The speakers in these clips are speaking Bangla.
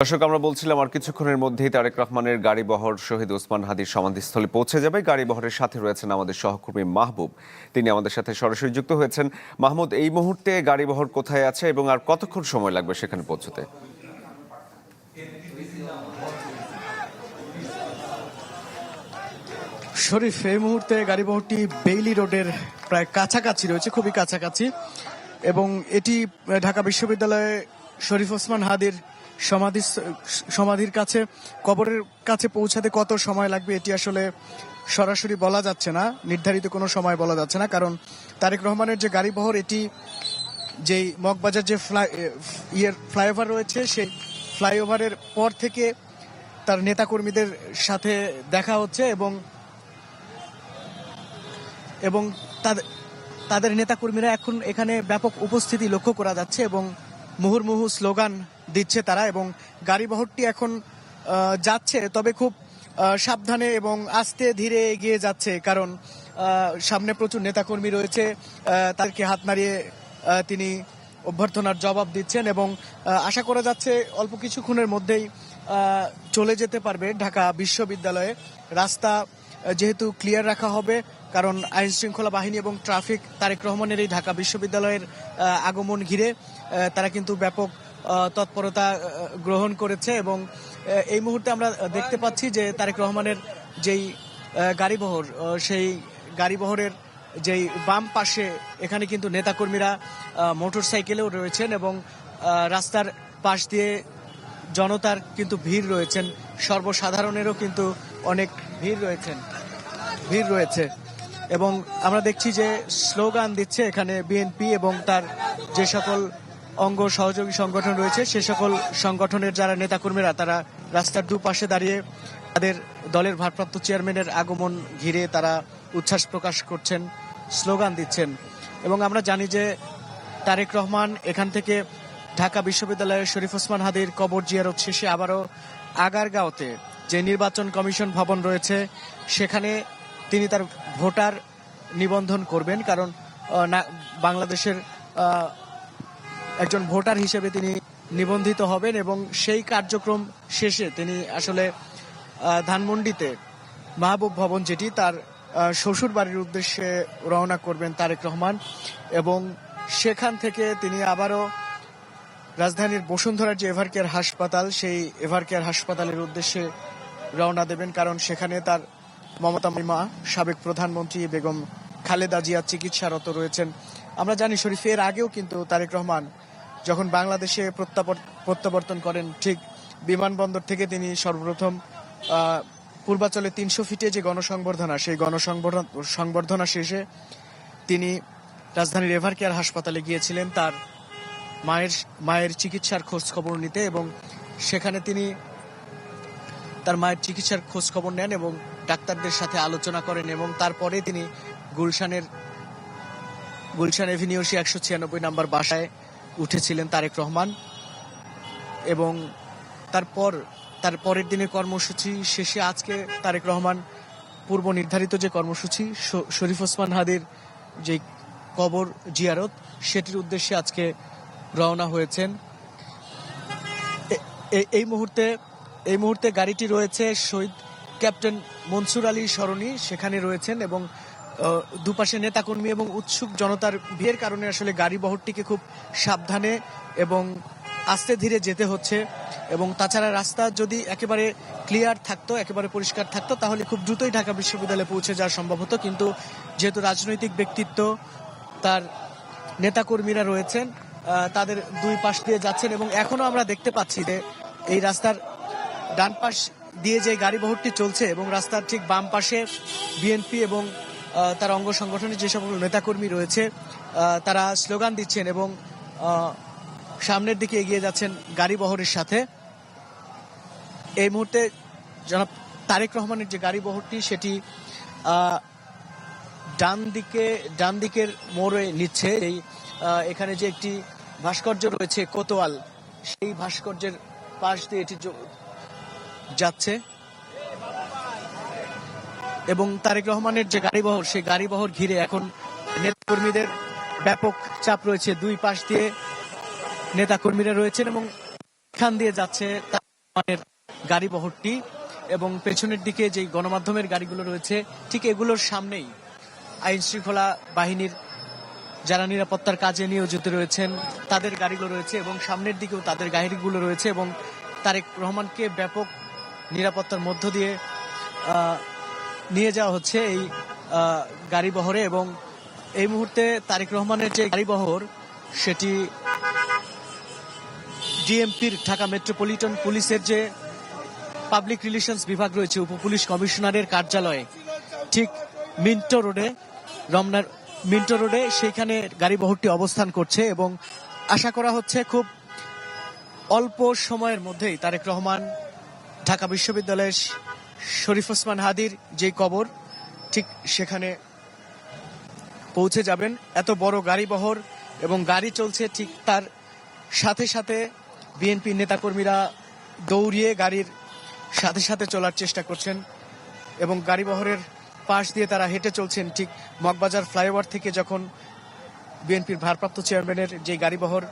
দর্শক, আমরা বলছিলাম আর কিছুক্ষণের মধ্যেই তারেক রহমানের গাড়ি বহর শহীদ ওসমান হাদির সমাধিস্থলে পৌঁছে যাবে। গাড়ি বহরের সাথে রয়েছেন আমাদের সহকর্মী মাহবুব। তিনি আমাদের সাথে সরাসরি যুক্ত হয়েছেন। মাহমুদ, এই মুহূর্তে গাড়ি বহর কোথায় আছে এবং আর কতক্ষণ সময় লাগবে সেখানে পৌঁছতে? শরীফ, এই মুহূর্তে গাড়ি বহরটি বেইলি রোডের প্রায় কাছাকাছি রয়েছে, খুবই কাছাকাছি। এবং এটি ঢাকা বিশ্ববিদ্যালয়ে শরীফ ওসমান হাদির সমাধি সমাধির কাছে, কবরের কাছে পৌঁছাতে কত সময় লাগবে এটি আসলে সরাসরি বলা যাচ্ছে না, নির্ধারিত কোনো সময় বলা যাচ্ছে না, কারণ তারেক রহমানের যে গাড়ি বহর এটি যেই মগবাজার যে ফ্লাই ইয়ের ফ্লাইওভার রয়েছে, সেই ফ্লাইওভারের পর থেকে তার নেতাকর্মীদের সাথে দেখা হচ্ছে এবং এবং তাদের তাদের নেতাকর্মীরা এখন এখানে ব্যাপক উপস্থিতি লক্ষ্য করা যাচ্ছে এবং মুহুর্মুহু স্লোগান দিচ্ছে তারা এবং গাড়ি বহরটি এখন যাচ্ছে, তবে খুব সাবধানে এবং আস্তে ধীরে এগিয়ে যাচ্ছে কারণ সামনে প্রচুর নেতাকর্মী রয়েছে তাদেরকে হাত নাড়িয়ে তিনি অভ্যর্থনার জবাব দিচ্ছেন এবং আশা করা যাচ্ছে অল্প কিছুক্ষণের মধ্যেই চলে যেতে পারবে ঢাকা বিশ্ববিদ্যালয়ে। রাস্তা যেহেতু ক্লিয়ার রাখা হবে কারণ আইন শৃঙ্খলা বাহিনী এবং ট্রাফিক তারেক রহমানের এই ঢাকা বিশ্ববিদ্যালয়ের আগমন ঘিরে তারা কিন্তু ব্যাপক তৎপরতা গ্রহণ করেছে এবং এই মুহূর্তে আমরা দেখতে পাচ্ছি যে তারেক রহমানের যেই গাড়িবহর সেই গাড়িবহরের যেই বাম পাশে এখানে কিন্তু নেতাকর্মীরা মোটর সাইকেলেও রয়েছেন এবং রাস্তার পাশ দিয়ে জনতার কিন্তু ভিড় রয়েছেন। সর্বসাধারণেরও কিন্তু অনেক ভিড় রয়েছেন। ভিড় রয়েছে। এবং আমরা দেখছি যে স্লোগান দিচ্ছে এখানে বিএনপি এবং তার যে সকল অঙ্গ সহযোগী সংগঠন রয়েছে, সে সকল সংগঠনের যারা নেতাকর্মীরা, তারা রাস্তার দুপাশে দাঁড়িয়ে তাদের দলের ভারপ্রাপ্ত চেয়ারম্যানের আগমন ঘিরে তারা উচ্ছ্বাস প্রকাশ করছেন, স্লোগান দিচ্ছেন। এবং আমরা জানি যে তারেক রহমান এখান থেকে ঢাকা বিশ্ববিদ্যালয়ের শরীফ ওসমান হাদির কবর জিয়ারত শেষে আবারও আগারগাঁওতে যে নির্বাচন কমিশন ভবন রয়েছে, সেখানে তিনি তার ভোটার নিবন্ধন করবেন, কারণ বাংলাদেশের একজন ভোটার হিসেবে তিনি নিবন্ধিত হবেন এবং সেই কার্যক্রম শেষে তিনি আসলে ধানমন্ডিতে মাহবুব ভবন যেটি তার শ্বশুর বাড়ির উদ্দেশ্যে রওনা করবেন তারেক রহমান এবং সেখান থেকে তিনি আবারও রাজধানীর বসুন্ধরার যে এভারকেয়ার হাসপাতাল, সেই এভারকেয়ার হাসপাতালের উদ্দেশ্যে রওনা দেবেন, কারণ সেখানে তার মমতা মা সাবেক প্রধানমন্ত্রী বেগম খালেদা জিয়া চিকিৎসারত রয়েছেন। আমরা জানি শরীফ এর আগেও কিন্তু তারেক রহমান যখন বাংলাদেশে প্রত্যাবর- প্রত্যাবর্তন করেন, ঠিক বিমানবন্দর থেকে তিনি সর্বপ্রথম পূর্বাচলে তিনশো ফিটে যে গণসংবর্ধনা, সেই গণসংবর্ধনা সংবর্ধনা শেষে তিনি রাজধানীর রেভার কেয়ার হাসপাতালে গিয়েছিলেন তার মায়ের মায়ের চিকিৎসার খোঁজ খবর নিতে এবং সেখানে তিনি তার মায়ের চিকিৎসার খোঁজ খবর নেন এবং ডাক্তারদের সাথে আলোচনা করেন এবং তারপরে তিনি গুলশানের, গুলশান এভিনিউসি একশো ছিয়ানব্বই নাম্বার বাসায় উঠেছিলেন তারেক রহমান এবং তারপর তার পরের দিনের কর্মসূচি শেষে আজকে তারেক রহমান পূর্ব নির্ধারিত যে কর্মসূচি শরীফ ওসমান হাদির যে কবর জিয়ারত, সেটির উদ্দেশ্যে আজকে রওনা হয়েছেন। এই মুহূর্তে এই মুহূর্তে গাড়িটি রয়েছে শহীদ ক্যাপ্টেন মনসুর আলী সরণি সেখানে রয়েছেন এবং দুপাশে নেতাকর্মী এবং উৎসুক জনতার ভিড়ের কারণে আসলে গাড়ি বহরটিকে খুব সাবধানে এবং আস্তে ধীরে যেতে হচ্ছে। এবং তাছাড়া রাস্তা যদি একেবারে ক্লিয়ার থাকতো, একেবারে পরিষ্কার থাকতো, তাহলে খুব দ্রুতই ঢাকা বিশ্ববিদ্যালয়ে পৌঁছে যাওয়া সম্ভব হতো। কিন্তু যেহেতু রাজনৈতিক ব্যক্তিত্ব, তার নেতাকর্মীরা রয়েছেন তাদের দুই পাশ দিয়ে যাচ্ছেন এবং এখনও আমরা দেখতে পাচ্ছি যে এই রাস্তার ডান পাশ দিয়ে যে গাড়ি বহরটি চলছে এবং রাস্তার ঠিক বাম পাশে বিএনপি এবং তার অঙ্গ সংগঠনের যে সকল নেতাকর্মী রয়েছে তারা স্লোগান দিচ্ছেন এবং সামনের দিকে এগিয়ে যাচ্ছেন গাড়ি বহরের সাথে। এই মুহূর্তে জনাব তারেক রহমানের যে গাড়ি বহরটি, সেটি ডান দিকে, ডান দিকের মোড়ে নিচ্ছে। এই এখানে যে একটি ভাস্কর্য রয়েছে কোতোয়াল, সেই ভাস্কর্যের পাশ দিয়ে এটি যাচ্ছে। এবং তারেক রহমানের যে গাড়িবহর, সেই গাড়িবহর ঘিরে এখন নেতাকর্মীদের ব্যাপক চাপ রয়েছে। দুই পাশ দিয়ে নেতাকর্মীরা রয়েছেন এবং এখান দিয়ে যাচ্ছে তা- রহমানের গাড়ি বহরটি এবং পেছনের দিকে যে গণমাধ্যমের গাড়িগুলো রয়েছে, ঠিক এগুলোর সামনেই আইন শৃঙ্খলা বাহিনীর যারা নিরাপত্তার কাজে নিয়োজিত রয়েছেন, তাদের গাড়িগুলো রয়েছে এবং সামনের দিকেও তাদের গাড়িগুলো রয়েছে এবং তারেক রহমানকে ব্যাপক নিরাপত্তার মধ্য দিয়ে নিয়ে যাওয়া হচ্ছে এই গাড়ি বহরে এবং এই মুহূর্তে তারেক রহমানের যে গাড়ি বহর সেটি ডিএমপির ঢাকা মেট্রোপলিটন পুলিশের যে পাবলিক রিলেশনস বিভাগ রয়েছে, উপপুলিশ কমিশনারের কার্যালয়ে, ঠিক মিন্টো রোডে, রমনার মিন্টো রোডে সেইখানে গাড়ি বহরটি অবস্থান করছে এবং আশা করা হচ্ছে খুব অল্প সময়ের মধ্যেই তারেক রহমান ঢাকা বিশ্ববিদ্যালয়ের শরীফ ওসমান হাদির যে কবর, ঠিক সেখানে পৌঁছে যাবেন। এত বড় গাড়ি বহর এবং গাড়ি চলছে ঠিক তার সাথে সাথে বিএনপি নেতাকর্মীরা দৌড়িয়ে গাড়ির সাথে সাথে চলার চেষ্টা করছেন এবং গাড়ি বহরের পাশ দিয়ে তারা হেঁটে চলছেন ঠিক মগবাজার ফ্লাইওভার থেকে যখন বিএনপির ভারপ্রাপ্ত চেয়ারম্যানের যে গাড়িবহর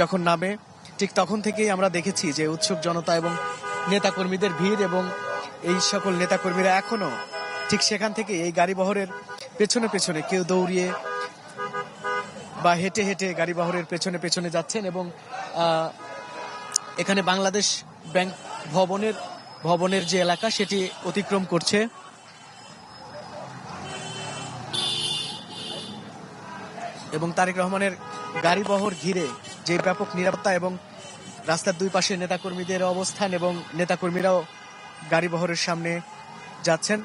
যখন নামে, ঠিক তখন থেকেই আমরা দেখেছি যে উৎসুক জনতা এবং নেতাকর্মীদের ভিড় এবং এই সকল নেতাকর্মীরা এখনও ঠিক সেখান থেকে এই গাড়িবহরের পেছনে পেছনে কেউ দৌড়িয়ে বা হেঁটে হেঁটে গাড়িবহরের পেছনে পেছনে যাচ্ছেন এবং এখানে বাংলাদেশ ব্যাংক ভবনের ভবনের যে এলাকা সেটি অতিক্রম করছে। এবং তারেক রহমানের গাড়ি বহর ঘিরে যে ব্যাপক নিরাপত্তা এবং রাস্তার দুই পাশে নেতাকর্মীদের অবস্থান এবং নেতাকর্মীরাও গাড়ি বহরের সামনে যাচ্ছেন।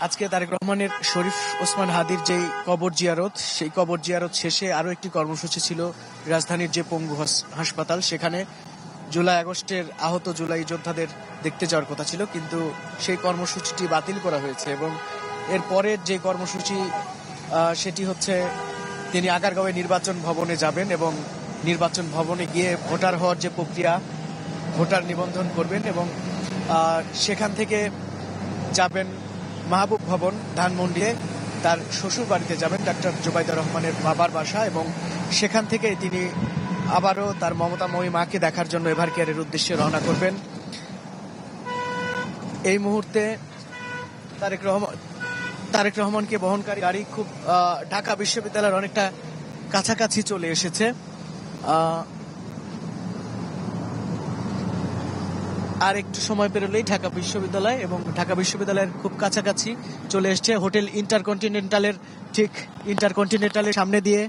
আজকে তারেক রহমানের শরীফ ওসমান হাদির যে কবর জিয়ারত, সেই কবর জিয়ারত শেষে আরও একটি কর্মসূচি ছিল রাজধানীর যে পঙ্গু হাস- হাসপাতাল, সেখানে জুলাই আগস্টের আহত জুলাই যোদ্ধাদের দেখতে যাওয়ার কথা ছিল, কিন্তু সেই কর্মসূচিটি বাতিল করা হয়েছে এবং এর পরের যে কর্মসূচি সেটি হচ্ছে তিনি আগারগাঁওয়ে নির্বাচন ভবনে যাবেন এবং নির্বাচন ভবনে গিয়ে ভোটার হওয়ার যে প্রক্রিয়া, ভোটার নিবন্ধন করবেন এবং সেখান থেকে যাবেন মাহবুব ভবন, ধানমন্ডিতে। তার শ্বশুর বাড়িতে যাবেন ডাক্তার জুবাইদা রহমানের বাবার বাসা এবং সেখান থেকে তিনি আবারও তার মমতাময়ী মাকে দেখার জন্য এভার কেয়ারের উদ্দেশ্যে রওনা করবেন। এই মুহূর্তে তারেক রহমান তারেক রহমানকে বহনকারী গাড়ি খুব ঢাকা বিশ্ববিদ্যালয়ের অনেকটা কাছাকাছি চলে এসেছে। আর একটু সময় পেরোলেই ঢাকা বিশ্ববিদ্যালয় এবং ঢাকা বিশ্ববিদ্যালয়ের খুব কাছাকাছি চলে এসছে হোটেল ইন্টারকন্টিনেন্টালের ঠিক ইন্টারকন্টিনেন্টালের সামনে দিয়ে।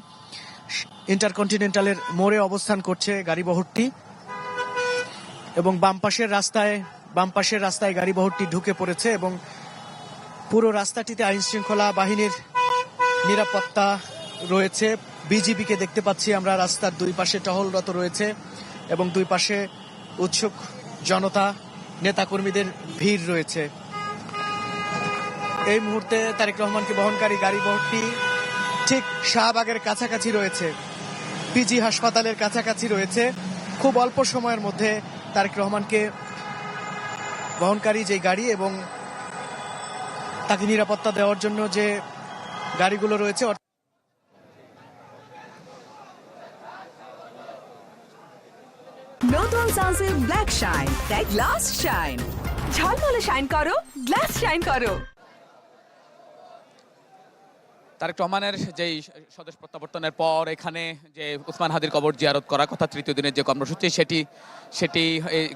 ইন্টারকন্টিনেন্টালের মোড়ে অবস্থান করছে গাড়ি বহরটি এবং বাম পাশের রাস্তায়, বাম পাশের রাস্তায় গাড়ি বহরটি ঢুকে পড়েছে এবং পুরো রাস্তাটিতে আইন শৃঙ্খলা বাহিনীর নিরাপত্তা রয়েছে। বিজিবিকে দেখতে পাচ্ছি আমরা, রাস্তার দুই পাশে টহলরত রয়েছে এবং দুই পাশে উৎসুক জনতা, নেতাকর্মীদের ভিড় রয়েছে। এই মুহূর্তে তারেক রহমানকে বহনকারী গাড়ি বহরটি ঠিক শাহবাগের কাছাকাছি রয়েছে। পিজি হাসপাতালের কাছাকাছি রয়েছে। খুব অল্প সময়ের মধ্যে তারেক রহমানকে বহনকারী যে গাড়ি এবং তাকে নিরাপত্তা দেওয়ার জন্য যে গাড়িগুলো রয়েছে নতুন সানসিল্ক ব্ল্যাক শাইন তাই গ্লাস শাইন ঝলমলে শাইন করো গ্লাস শাইন করো। তারেক রহমানের যেই স্বদেশ প্রত্যাবর্তনের পর এখানে যে উসমান হাদির কবর জিয়ারত করার কথা, তৃতীয় দিনের যে কর্মসূচি, সেটি সেটি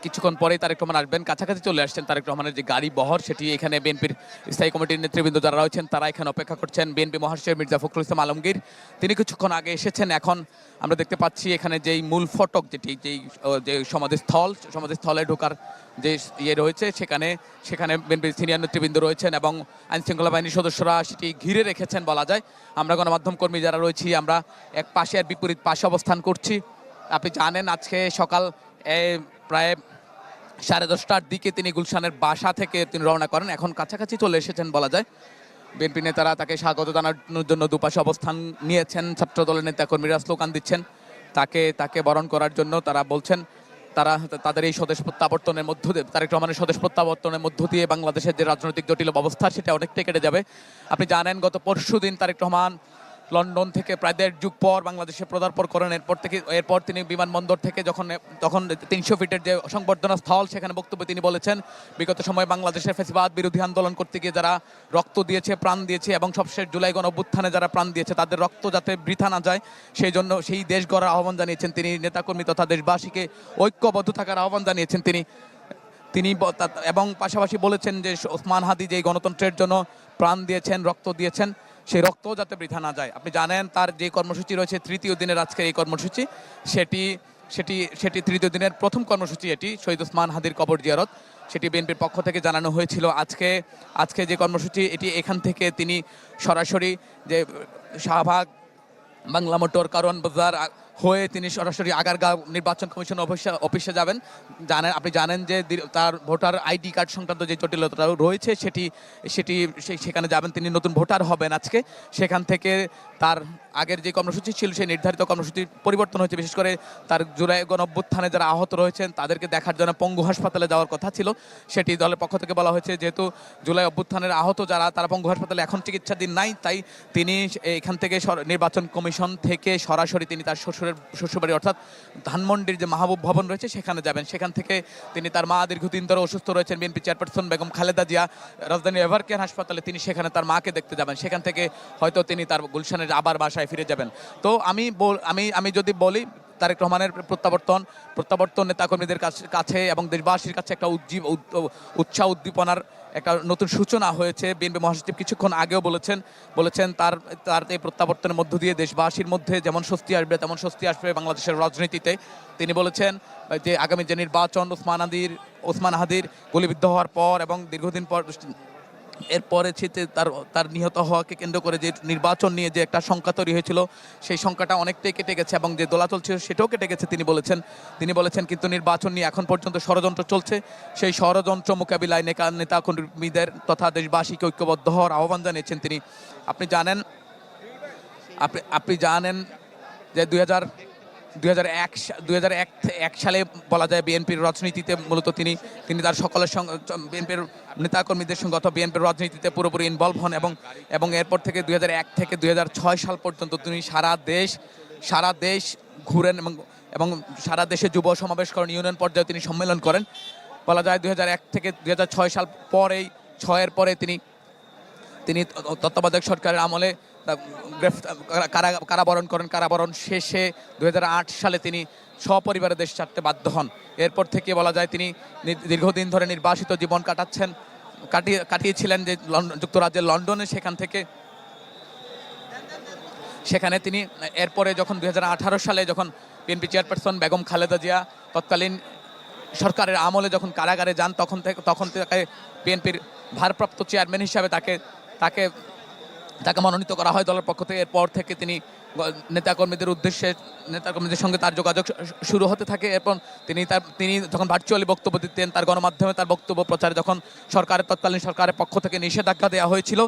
কিছুক্ষণ পরেই তারেক রহমান আসবেন। কাছাকাছি চলে আসছেন তারেক রহমানের যে গাড়ি বহর, সেটি এখানে বিএনপির স্থায়ী কমিটির নেতৃবৃন্দ যারা রয়েছেন, তারা এখানে অপেক্ষা করছেন। বিএনপি মহাসচিব মির্জা ফখরুল ইসলাম আলমগীর, তিনি কিছুক্ষণ আগে এসেছেন। এখন আমরা দেখতে পাচ্ছি এখানে যেই মূল ফটক, যেটি যেই যে সমাধিস্থল, সমাধিস্থলে ঢোকার যে ইয়ে রয়েছে, সেখানে সেখানে বিএনপির সিনিয়র নেতৃবৃন্দ রয়েছেন এবং আইন শৃঙ্খলা বাহিনীর সদস্যরা সেটি ঘিরে রেখেছেন বলা যায়। আমরা গণমাধ্যম কর্মী যারা রয়েছি, আমরা এক পাশে আর বিপরীত পাশে অবস্থান করছি। আপনি জানেন, আজকে সকাল প্রায় সাড়ে দশটার দিকে তিনি গুলশানের বাসা থেকে তিনি রওনা করেন। এখন কাছাকাছি চলে এসেছেন বলা যায়। বিএনপি নেতারা তাকে স্বাগত জানানোর জন্য দুপাশে অবস্থান নিয়েছেন। ছাত্র দলের নেতা কর্মীরা স্লোগান দিচ্ছেন। তাকে তাকে বরণ করার জন্য তারা বলছেন তারা তাদের এই স্বদেশ প্রত্যাবর্তনের মধ্য দিয়ে, তারেক রহমানের স্বদেশ প্রত্যাবর্তনের মধ্য দিয়ে বাংলাদেশের যে রাজনৈতিক জটিল অবস্থা, সেটা অনেকটাই কেটে যাবে। আপনি জানেন, গত পরশু দিন তারেক রহমান লন্ডন থেকে প্রায় দেড় যুগ পর বাংলাদেশে পদার্পণ করেন এরপর থেকে, এরপর তিনি বিমানবন্দর থেকে যখন, তখন তিনশো ফিটের যে সংবর্ধনা স্থল, সেখানে বক্তব্যে তিনি বলেছেন, বিগত সময়ে বাংলাদেশের ফেসিবাদ বিরোধী আন্দোলন করতে গিয়ে যারা রক্ত দিয়েছে, প্রাণ দিয়েছে এবং সবশেষ জুলাই গণ অভ্যুত্থানে যারা প্রাণ দিয়েছে, তাদের রক্ত যাতে বৃথা না যায়, সেই জন্য সেই দেশ গড়ার আহ্বান জানিয়েছেন তিনি, নেতাকর্মী তথা দেশবাসীকে ঐক্যবদ্ধ থাকার আহ্বান জানিয়েছেন তিনি। তিনি এবং পাশাপাশি বলেছেন যে ওসমান হাদি যে গণতন্ত্রের জন্য প্রাণ দিয়েছেন, রক্ত দিয়েছেন সেই রক্ত যাতে বৃথা না যায়। আপনি জানেন তার যে কর্মসূচি রয়েছে, তৃতীয় দিনের আজকের এই কর্মসূচি, সেটি সেটি সেটি তৃতীয় দিনের প্রথম কর্মসূচি এটি, শহীদ ওসমান হাদির কবর জিয়ারত। সেটি বিএনপির পক্ষ থেকে জানানো হয়েছিল আজকে আজকে যে কর্মসূচি, এটি এখান থেকে তিনি সরাসরি যে শাহবাগ বাংলা মোটর কারণ বাজার হয়ে তিনি সরাসরি আগারগাঁও নির্বাচন কমিশন অফিসে অফিসে যাবেন। জানেন আপনি জানেন যে তার ভোটার আইডি কার্ড সংক্রান্ত যে জটিলতা রয়েছে, সেটি সেটি সেখানে যাবেন। তিনি নতুন ভোটার হবেন আজকে। সেখান থেকে তার আগের যে কর্মসূচি ছিল, সেই নির্ধারিত কর্মসূচি পরিবর্তন হয়েছে। বিশেষ করে তার জুলাই গণ অভ্যুত্থানে যারা আহত রয়েছেন, তাদেরকে দেখার জন্য পঙ্গু হাসপাতালে যাওয়ার কথা ছিল। সেটি দলের পক্ষ থেকে বলা হয়েছে, যেহেতু জুলাই অভ্যুত্থানের আহত যারা, তারা পঙ্গু হাসপাতালে এখন চিকিৎসাধীন নাই। তাই তিনি এখান থেকে নির্বাচন কমিশন থেকে সরাসরি তিনি তার শ্বশুরের শ্বশুরবাড়ি, অর্থাৎ ধানমন্ডির যে মাহবুব ভবন রয়েছে, সেখানে যাবেন। সেখান থেকে তিনি তার মা দীর্ঘদিন ধরে অসুস্থ রয়েছেন। বিএনপি চেয়ারপারসন বেগম খালেদা জিয়া রাজধানী এভারকেয়ার হাসপাতালে তিনি সেখানে তার মাকে দেখতে যাবেন। সেখান থেকে হয়তো তিনি তার গুলশানের আবার বাসায় ফিরে যাবেন। তো আমি আমি আমি যদি বলি তারেক রহমানের প্রত্যাবর্তন প্রত্যাবর্তন নেতাকর্মীদের কাছে এবং দেশবাসীর কাছে একটা উজ্জীব উৎসাহ উদ্দীপনার একটা নতুন সূচনা হয়েছে। বিএনপি মহাসচিব কিছুক্ষণ আগেও বলেছেন বলেছেন তার তার এই প্রত্যাবর্তনের মধ্য দিয়ে দেশবাসীর মধ্যে যেমন স্বস্তি আসবে, তেমন স্বস্তি আসবে বাংলাদেশের রাজনীতিতে। তিনি বলেছেন যে আগামী যে নির্বাচন, ওসমান আদির ওসমান হাদির গুলিবিদ্ধ হওয়ার পর এবং দীর্ঘদিন পর এরপরে ছিতে তার তার নিহত হওয়াকে কেন্দ্র করে যে নির্বাচন নিয়ে যে একটা শঙ্কা তৈরি হয়েছিল, সেই শঙ্কাটা অনেকটাই কেটে গেছে এবং যে দোলাচল ছিল সেটাও কেটে গেছে, তিনি বলেছেন। তিনি বলেছেন, কিন্তু নির্বাচন নিয়ে এখন পর্যন্ত ষড়যন্ত্র চলছে। সেই ষড়যন্ত্র মোকাবিলায় নেতা নেতা কর্মীদের তথা দেশবাসীকে ঐক্যবদ্ধ হওয়ার আহ্বান জানিয়েছেন তিনি। আপনি জানেন, আপনি আপনি জানেন যে দুই হাজার দুই এক সালে বলা যায় বিএনপির রাজনীতিতে মূলত তিনি তিনি তার সকলের সঙ্গে বিএনপির নেতাকর্মীদের সঙ্গে অথবা বিএনপির রাজনীতিতে পুরোপুরি ইনভলভ হন এবং এবং এরপর থেকে দুই হাজার এক থেকে দুই হাজার ছয় সাল পর্যন্ত তিনি সারা দেশ সারা দেশ ঘুরেন এবং এবং সারা দেশে যুব সমাবেশ করেন, ইউনিয়ন পর্যায়ে তিনি সম্মেলন করেন। বলা যায় দুই হাজার এক থেকে দুই হাজার ছয় সাল পরেই, ছয়ের পরে তিনি তিনি তত্ত্বাবধায়ক সরকারের আমলে কারা- কারাবরণ করেন, কারাবরণ শেষে দু হাজার আট সালে তিনি সপরিবারে দেশ ছাড়তে বাধ্য হন। এরপর থেকে বলা যায় তিনি দীর্ঘদিন ধরে নির্বাসিত জীবন কাটাচ্ছেন, কাটিয়ে, কাটিয়েছিলেন যে যুক্তরাজ্যের লন্ডনে সেখান থেকে। সেখানে তিনি, এরপরে যখন দু হাজার আঠারো সালে যখন বিএনপি চেয়ারপারসন বেগম খালেদা জিয়া তৎকালীন সরকারের আমলে যখন কারাগারে যান, তখন থেকে তখন তাকে বিএনপির ভারপ্রাপ্ত চেয়ারম্যান হিসাবে তাকে তাকে তাকে মনোনীত করা হয় দলের পক্ষ থেকে। এরপর থেকে তিনি নেতাকর্মীদের উদ্দেশ্যে, নেতাকর্মীদের সঙ্গে তার যোগাযোগ শুরু হতে থাকে এরপর তিনি তার, তিনি যখন ভার্চুয়ালি বক্তব্য দিতেন, তার গণমাধ্যমে তার বক্তব্য প্রচারে যখন সরকারের, তৎকালীন সরকারের পক্ষ থেকে নিষেধাজ্ঞা দেওয়া হয়েছিল,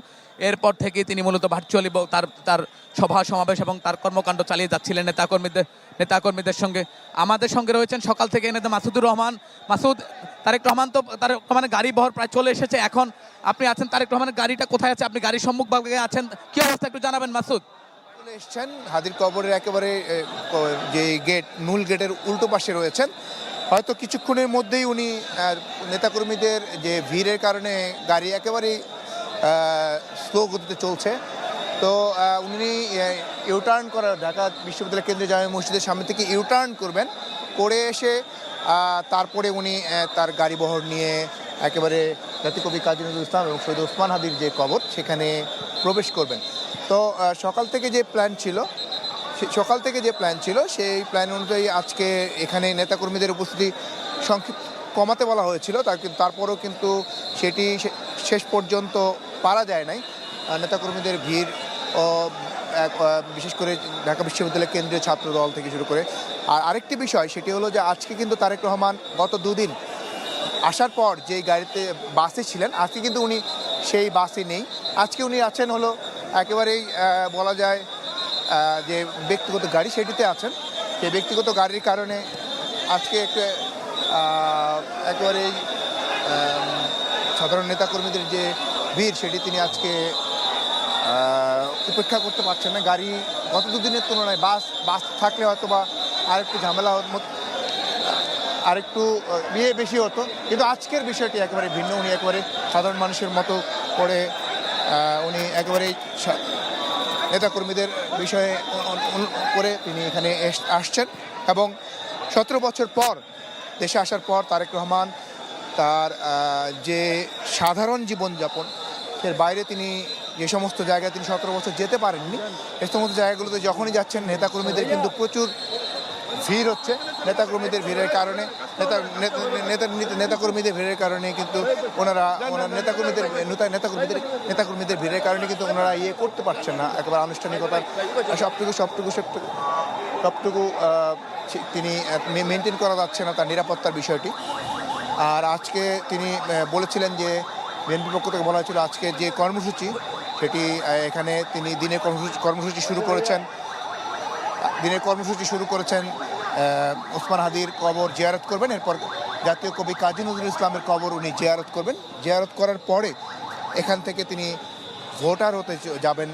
এরপর থেকে তিনি মূলত ভার্চুয়ালি তার তার সভা সমাবেশ এবং তার কর্মকাণ্ড চালিয়ে যাচ্ছিলেন নেতাকর্মীদের নেতাকর্মীদের সঙ্গে। আমাদের সঙ্গে রয়েছেন সকাল থেকে এনে মাসুদুর রহমান। মাসুদ, তারেক রহমান তো, তারেক রহমানের গাড়ি বহর প্রায় চলে এসেছে। এখন আপনি আছেন, তারেক রহমানের গাড়িটা কোথায় আছে? আপনি গাড়ির সম্মুখ ভাগে আছেন। কি অবস্থা একটু জানাবেন মাসুদ? চলে এসছেন। হাদির কবরের একেবারে যে গেট, মূল গেটের উল্টো পাশে রয়েছেন। হয়তো কিছুক্ষণের মধ্যেই উনি নেতাকর্মীদের যে ভিড়ের কারণে গাড়ি একেবারেই স্লো গতিতে চলছে। তো উনি ইউটার্ন করা ঢাকা বিশ্ববিদ্যালয় কেন্দ্রীয় জামে মসজিদের সামনে থেকে ইউটার্ন করবেন। করে এসে তারপরে উনি তার গাড়ি বহর নিয়ে একেবারে জাতিকবি কাজী নজরুল ইসলাম এবং সৈয়দ ওসমান হাদির যে কবর, সেখানে প্রবেশ করবেন। তো সকাল থেকে যে প্ল্যান ছিল সকাল থেকে যে প্ল্যান ছিল, সেই প্ল্যান অনুযায়ী আজকে এখানে নেতাকর্মীদের উপস্থিতি সংক্ষিপ্ত কমাতে বলা হয়েছিল। তার তারপরেও কিন্তু সেটি শেষ পর্যন্ত পারা যায় নাই। নেতাকর্মীদের ভিড় ও বিশেষ করে ঢাকা বিশ্ববিদ্যালয় কেন্দ্রীয় ছাত্র দল থেকে শুরু করে। আর আরেকটি বিষয়, সেটি হলো যে আজকে কিন্তু তারেক রহমান গত দুদিন আসার পর যেই গাড়িতে বাসে ছিলেন, আজকে কিন্তু উনি সেই বাসে নেই। আজকে উনি আছেন হলো একেবারেই বলা যায় যে ব্যক্তিগত গাড়ি সেটিতে আছেন। সেই ব্যক্তিগত গাড়ির কারণে আজকে একটা একেবারেই সাধারণ নেতাকর্মীদের যে ভিড় সেটি তিনি আজকে উপেক্ষা করতে পারছেন না। গাড়ি গত দুদিনের তুলনায় বাস বাস থাকলে হয়তো বা আরেকটু ঝামেলা আরেকটু ইয়ে বেশি হতো। কিন্তু আজকের বিষয়টি একেবারে ভিন্ন। উনি একেবারে সাধারণ মানুষের মতো করে উনি একেবারেই নেতাকর্মীদের বিষয়ে করে তিনি এখানে আসছেন এবং সতেরো বছর পর, দেশে আসার পর তারেক রহমান তার যে সাধারণ জীবনযাপন এর বাইরে তিনি যে সমস্ত জায়গায় তিনি সতেরো বছর যেতে পারেননি এ সমস্ত জায়গাগুলোতে যখনই যাচ্ছেন, নেতাকর্মীদের কিন্তু প্রচুর ভিড় হচ্ছে, নেতাকর্মীদের ভিড়ের কারণে, নেতা, নেতা- নেতা নেতাকর্মীদের ভিড়ের কারণে কিন্তু ওনারা, ওনার নেতাকর্মীদের, নেতা, নেতাকর্মীদের নেতাকর্মীদের ভিড়ের কারণে কিন্তু ওনারা ইয়ে করতে পারছেন না, একেবারে আনুষ্ঠানিকতার সবটুকু সবটুকু সবটুকু সবটুকু তিনি মেনটেন করা যাচ্ছে না তার নিরাপত্তার বিষয়টি। আর আজকে তিনি বলেছিলেন যে বিএনপি পক্ষ থেকে বলা হয়েছিল আজকে যে কর্মসূচি, সেটি এখানে তিনি দিনের কর্মসূচি কর্মসূচি শুরু করেছেন। দিনের কর্মসূচি শুরু করেছেন ওসমান হাদির কবর জিয়ারত করবেন। এরপর জাতীয় কবি কাজী নজরুল ইসলামের কবর উনি জিয়ারত করবেন। জিয়ারত করার পরে এখান থেকে তিনি ভোটার হতে যাবেন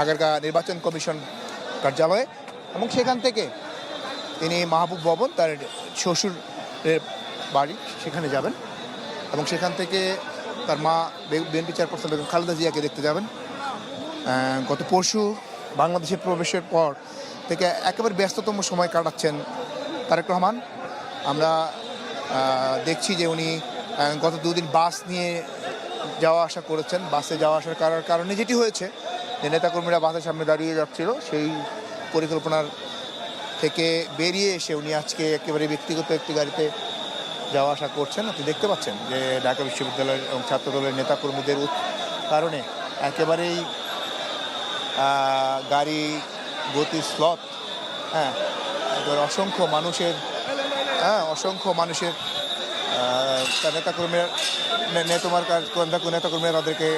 আগারগাঁ নির্বাচন কমিশন কার্যালয়ে। এবং সেখান থেকে তিনি মাহবুব ভবন তার শ্বশুরের বাড়ি সেখানে যাবেন। এবং সেখান থেকে তার মা বিএনপি চেয়ারপারসন বেগম খালেদা জিয়াকে দেখতে যাবেন। গত পরশু বাংলাদেশে প্রবেশের পর থেকে একেবারে ব্যস্ততম সময় কাটাচ্ছেন তারেক রহমান। আমরা দেখছি যে উনি গত দুদিন বাস নিয়ে যাওয়া আসা করেছেন। বাসে যাওয়া আসার কার- কারণে যেটি হয়েছে যে নেতাকর্মীরা বাসের সামনে দাঁড়িয়ে যাচ্ছিল, সেই পরিকল্পনার থেকে বেরিয়ে এসে উনি আজকে একেবারে ব্যক্তিগত একটি গাড়িতে যাওয়া আসা করছেন। আপনি দেখতে পাচ্ছেন যে ঢাকা বিশ্ববিদ্যালয়ের এবং ছাত্রদলের নেতাকর্মীদের কারণে একেবারেই গাড়ি গতি স্লট। হ্যাঁ এবার অসংখ্য মানুষের হ্যাঁ অসংখ্য মানুষের নেতাকর্মীরা নেতমার কাজ নেতা- নেতাকর্মীরা তাদেরকে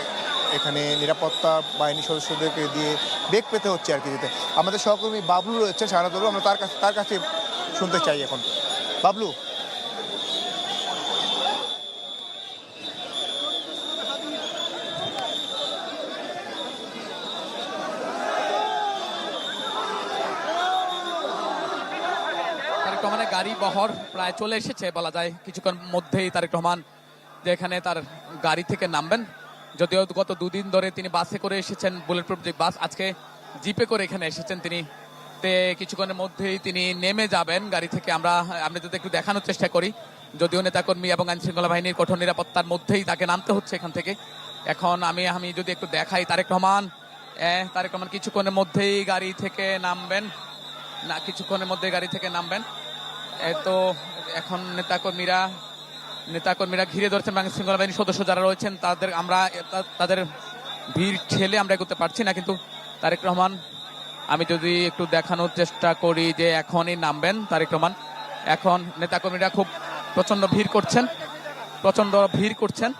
এখানে নিরাপত্তা বাহিনী সদস্যদেরকে দিয়ে বেগ পেতে হচ্ছে আর কি যেতে। আমাদের সহকর্মী বাবলু রয়েছে সারাদলু আমরা তার কাছে তার কাছে শুনতে চাই এখন। বাবলু তারেক রহমানের গাড়ি বহর প্রায় চলে এসেছে বলা যায়। কিছুক্ষণ মধ্যেই তারেক রহমান যে এখানে তার গাড়ি থেকে নামবেন। যদিও গত দুদিন ধরে তিনি বাসে করে এসেছেন বুলেট প্রুফ যে বাস, আজকে জিপে করে এখানে এসেছেন তিনি। তে কিছুক্ষণের মধ্যেই তিনি নেমে যাবেন গাড়ি থেকে। আমরা আমরা যদি একটু দেখানোর চেষ্টা করি, যদিও নেতাকর্মী এবং আইন শৃঙ্খলা বাহিনীর কঠোর নিরাপত্তার মধ্যেই তাকে নামতে হচ্ছে এখান থেকে। এখন আমি আমি যদি একটু দেখাই তারেক রহমান তারেক রহমান কিছুক্ষণের মধ্যেই গাড়ি থেকে নামবেন। না, কিছুক্ষণের মধ্যে গাড়ি থেকে নামবেন। তো এখন নেতাকর্মীরা নেতাকর্মীরা ঘিরে ধরছেন বাংলাদেশ শৃঙ্খলা বাহিনীর সদস্য যারা রয়েছেন, তাদের আমরা তাদের ভিড় ঠেলে আমরা এগোতে পারছি না। কিন্তু তারেক রহমান, আমি যদি একটু দেখানোর চেষ্টা করি যে এখনই নামবেন তারেক রহমান। এখন নেতাকর্মীরা খুব প্রচণ্ড ভিড় করছেন প্রচণ্ড ভিড় করছেন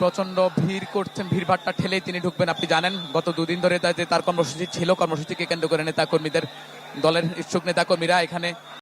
প্রচণ্ড ভিড় করছেন ভিড় ভাট্টা ঠেলেই তিনি ঢুকবেন, আপনি জানেন। গত দুদিন ধরে তার কর্মসূচি ছিল, কর্মসূচিকে কেন্দ্র করে নেতা কর্মীদের দলের ইচ্ছুক নেতা কর্মীরা এখানে